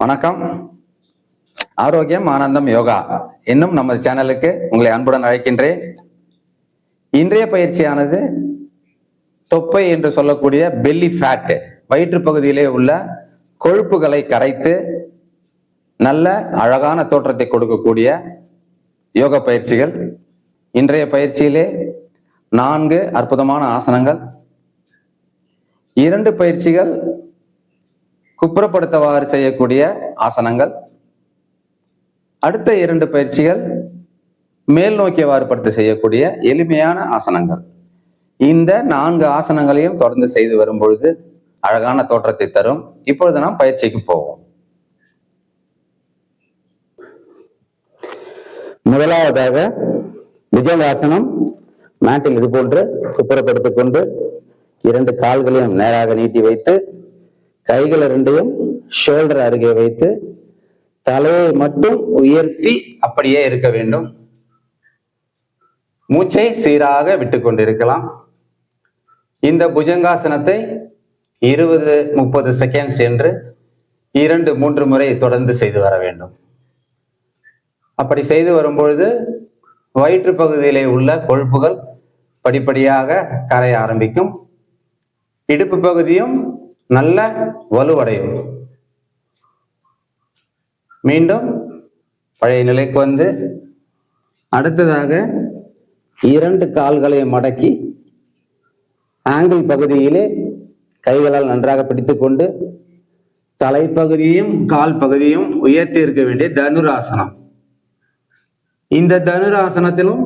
வணக்கம். ஆரோக்கியம் ஆனந்தம் யோகா இன்னும் நமது சேனலுக்கு உங்களை அன்புடன் அழைக்கின்றேன். இன்றைய பயிற்சியானது தொப்பை என்று சொல்லக்கூடிய பெல்லி ஃபேட் வயிற்று பகுதியிலே உள்ள கொழுப்புகளை கரைத்து நல்ல அழகான தோற்றத்தை கொடுக்கக்கூடிய யோக பயிற்சிகள். இன்றைய பயிற்சியிலே நான்கு அற்புதமான ஆசனங்கள். இரண்டு பயிற்சிகள் குப்புறப்படுத்தவாறு செய்யக்கூடிய ஆசனங்கள். அடுத்த இரண்டு பயிற்சிகள் மேல் நோக்கியவாறு படுத்து செய்யக்கூடிய எளிமையான ஆசனங்கள். இந்த நான்கு ஆசனங்களையும் தொடர்ந்து செய்து வரும் பொழுது அழகான தோற்றத்தை தரும். இப்பொழுது நாம் பயிற்சிக்கு போவோம். முதலாவதாக விஜயாசனம் மேட்டில் இது போன்று குப்புறப்படுத்திக் கொண்டு இரண்டு கால்களையும் நேராக நீட்டி வைத்து கைகள் இரண்டையும் ஷோல்டர் அருகே வைத்து தலையை மட்டும் உயர்த்தி அப்படியே இருக்க வேண்டும். மூச்சை சீராக விட்டு கொண்டிருக்கலாம். இந்த புஜங்காசனத்தை இருபது முப்பது செகண்ட்ஸ் என்று இரண்டு மூன்று முறை தொடர்ந்து செய்து வர வேண்டும். அப்படி செய்து வரும்பொழுது வயிற்று பகுதியிலே உள்ள கொழுப்புகள் படிப்படியாக கரைய ஆரம்பிக்கும். இடுப்பு பகுதியும் நல்ல வலுவடையும். மீண்டும் பழைய நிலைக்கு வந்து அடுத்ததாக இரண்டு கால்களை மடக்கி ஆங்கிள் பகுதியிலே கைகளால் நன்றாக பிடித்துக்கொண்டு தலைப்பகுதியும் கால் பகுதியும் உயர்த்தி இருக்க வேண்டிய தனுராசனம். இந்த தனுராசனத்திலும்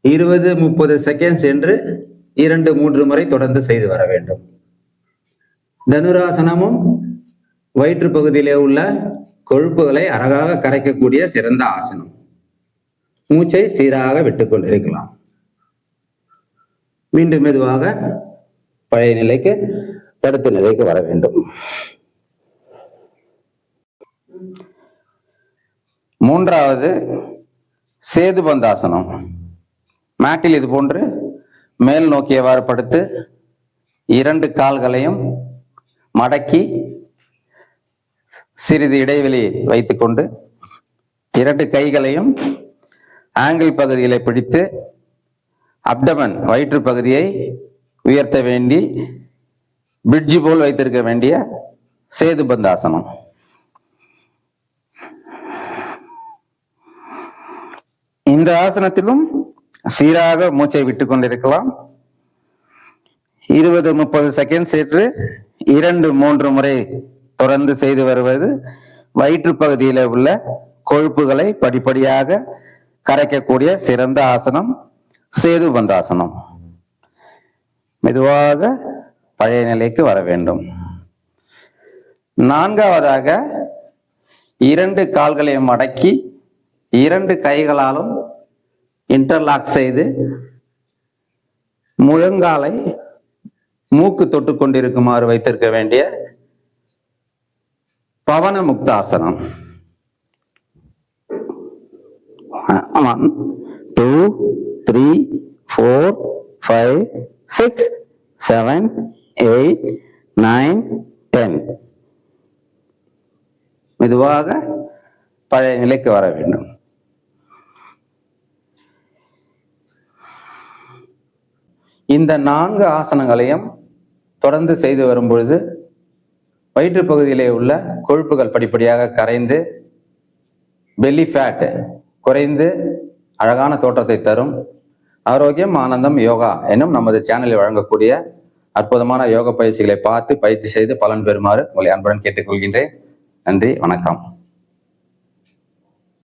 இருபது முப்பது செகண்ட்ஸ் என்று இரண்டு மூன்று முறை தொடர்ந்து செய்து வர வேண்டும். தனுராசனமும் வயிற்று பகுதியிலே உள்ள கொழுப்புகளை அழகாக கரைக்கக்கூடிய சிறந்த ஆசனம். மூச்சை சீராக விட்டுக் கொண்டிருக்கலாம். மீண்டும் மெதுவாக பழைய நிலைக்கு தடுத்த நிலைக்கு வர வேண்டும். மூன்றாவது சேதுபந்தாசனம் மேட்டில் இது போன்று மேல் நோக்கியவாறு படுத்து இரண்டு கால்களையும் மடக்கி சிறிது இடைவெளி வைத்துக்கொண்டு இரண்டு கைகளையும் ஆங்கிள் பகுதிகளை பிடித்து அப்டமன் வயிற்று பகுதியை உயர்த்த வேண்டி பிட்ஜி போல் வைத்திருக்க வேண்டிய சேதுபந்தாசனம் இந்த ஆசனத்திலும் சீராக மூச்சை விட்டு கொண்டிருக்கலாம். இருபது முப்பது செகண்ட் ஏற்று இரண்டு மூன்று முறை தொடர்ந்து செய்து வருவது வயிற்றுப்பகுதியில் உள்ள கொழுப்புகளை படிப்படியாக கரைக்கக்கூடிய சிறந்த ஆசனம் சேது பந்தாசனம். மெதுவாக பழைய நிலைக்கு வர வேண்டும். நான்காவதாக இரண்டு கால்களையும் மடக்கி இரண்டு கைகளாலும் இன்டர்லாக் செய்து முழங்காலை மூக்கு தொட்டு கொண்டிருக்குமாறு வைத்திருக்க வேண்டிய பவன முக்தாசனம் one two three four five six seven eight nine ten மெதுவாக பழைய நிலைக்கு வர வேண்டும். இந்த நான்கு ஆசனங்களையும் தொடர்ந்து செய்து வரும்பொழுது வயிற்று பகுதியிலே உள்ள கொழுப்புகள் படிப்படியாக கரைந்து பெல்லி ஃபேட் குறைந்து அழகான தோற்றத்தை தரும் ஆரோக்கியம் ஆனந்தம் யோகா என்னும் நமது சேனலில் வழங்கக்கூடிய அற்புதமான யோக பயிற்சிகளை பார்த்து பயிற்சி செய்து பலன் பெறுமாறு உங்களை அன்புடன் கேட்டுக்கொள்கின்றேன். நன்றி வணக்கம்.